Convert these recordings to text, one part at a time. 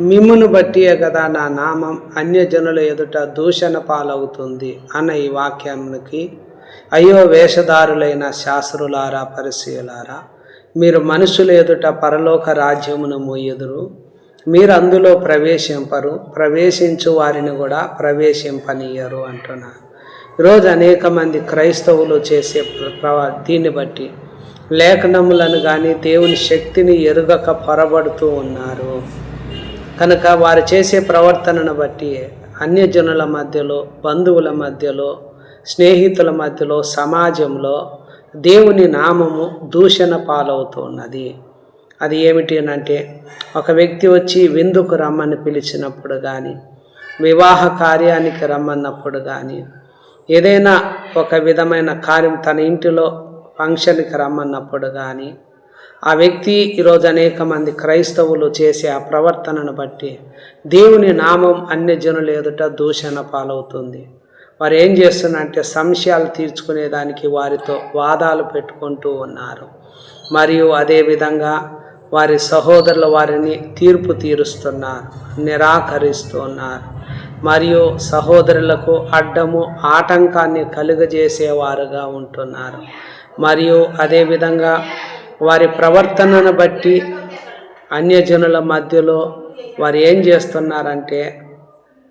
మిమ్మును బట్టియే కదా నా నామం. అన్యజనుల ఎదుట దూషణ పాలవుతుంది అన్న ఈ వాక్యానికి. అయ్యో వేషధారులైన శాస్త్రులారా పరిశీలారా మీరు మనుషుల ఎదుట పరలోక రాజ్యమును మోయెదురు మీరు అందులో ప్రవేశింపరు ప్రవేశించు వారిని కూడా ప్రవేశింపనీయరు అంటున్నారు ఈరోజు అనేక మంది క్రైస్తవులు చేసే ప్రవ- దీన్ని బట్టి లేఖనములను కానీ దేవుని శక్తిని ఎరుగక పొరబడుతూ ఉన్నారు. కనుక వారు చేసే ప్రవర్తనను బట్టి అన్యజనుల మధ్యలో బంధువుల మధ్యలో స్నేహితుల మధ్యలో సమాజంలో దేవుని నామము దూషణ పాలవుతున్నది. అది ఏమిటి అంటే ఒక వ్యక్తి వచ్చి విందుకు రమ్మని పిలిచినప్పుడు కానీ వివాహ కార్యానికి రమ్మన్నప్పుడు కానీ ఏదైనా ఒక విధమైన కార్యం తన ఇంటిలో ఫంక్షన్కి రమ్మన్నప్పుడు కానీ ఆ వ్యక్తి ఈరోజు అనేక మంది క్రైస్తవులు చేసే ఆ ప్రవర్తనను బట్టి దేవుని నామం అన్య జనులు ఎదుట దూషణ పాలవుతుంది. వారు ఏం చేస్తున్నారంటే సంశయాలు తీర్చుకునేదానికి వారితో వాదాలు పెట్టుకుంటూ ఉన్నారు. మరియు అదేవిధంగా వారి సహోదరుల వారిని తీర్పు తీరుస్తున్నారు నిరాకరిస్తున్నారు. మరియు సహోదరులకు అడ్డము ఆటంకాన్ని కలుగజేసేవారుగా ఉంటున్నారు. మరియు అదేవిధంగా వారి ప్రవర్తనను బట్టి అన్యజనుల మధ్యలో వారు ఏం చేస్తున్నారంటే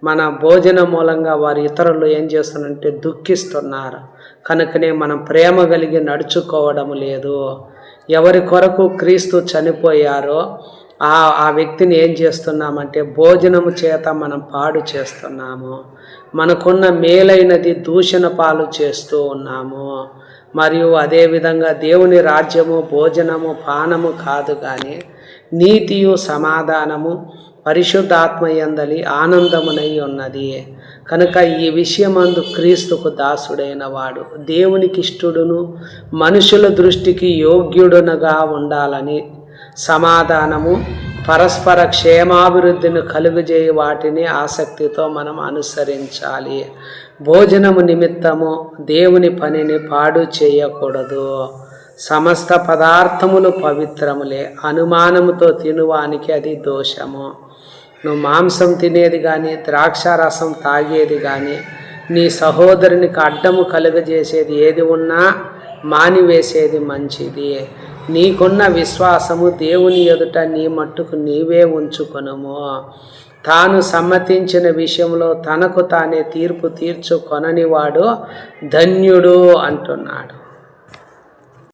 మన భోజన మూలంగా వారి ఇతరులు ఏం చేస్తున్నారంటే దుఃఖిస్తున్నారు. కనుకనే మనం ప్రేమ కలిగి నడుచుకోవడం లేదు. ఎవరి కొరకు క్రీస్తు చనిపోయారో ఆ ఆ వ్యక్తిని ఏం చేస్తున్నామంటే భోజనము చేత మనం పాడు చేస్తున్నాము. మనకున్న మేలైనది దూషణ పాలు చేస్తూ ఉన్నాము. మరియు అదేవిధంగా దేవుని రాజ్యము భోజనము పానము కాదు కానీ నీతియు సమాధానము పరిశుద్ధాత్మయందలి ఆనందమునై ఉన్నది. కనుక ఈ విషయమందు క్రీస్తుకు దాసుడైన వాడు దేవునికి ఇష్టడును మనుషుల దృష్టికి యోగ్యుడునగా ఉండాలని సమాధానము పరస్పర క్షేమాభివృద్ధిని కలుగజేయ వాటిని ఆసక్తితో మనం అనుసరించాలి. భోజనము నిమిత్తము దేవుని పనిని పాడు చేయకూడదు. సమస్త పదార్థములు పవిత్రములే. అనుమానముతో తినువానికి అది దోషము. నువ్వు మాంసం తినేది కానీ ద్రాక్ష రసం తాగేది కానీ నీ సహోదరునికి అడ్డము కలుగజేసేది ఏది ఉన్నా మానివేసేది మంచిది. నీకున్న విశ్వాసము దేవుని ఎదుట నీ మట్టుకు నీవే ఉంచుకొనము. తాను సమ్మతించిన విషయంలో తనకు తానే తీర్పు తీర్చుకొననివాడు ధన్యుడు అంటున్నాడు.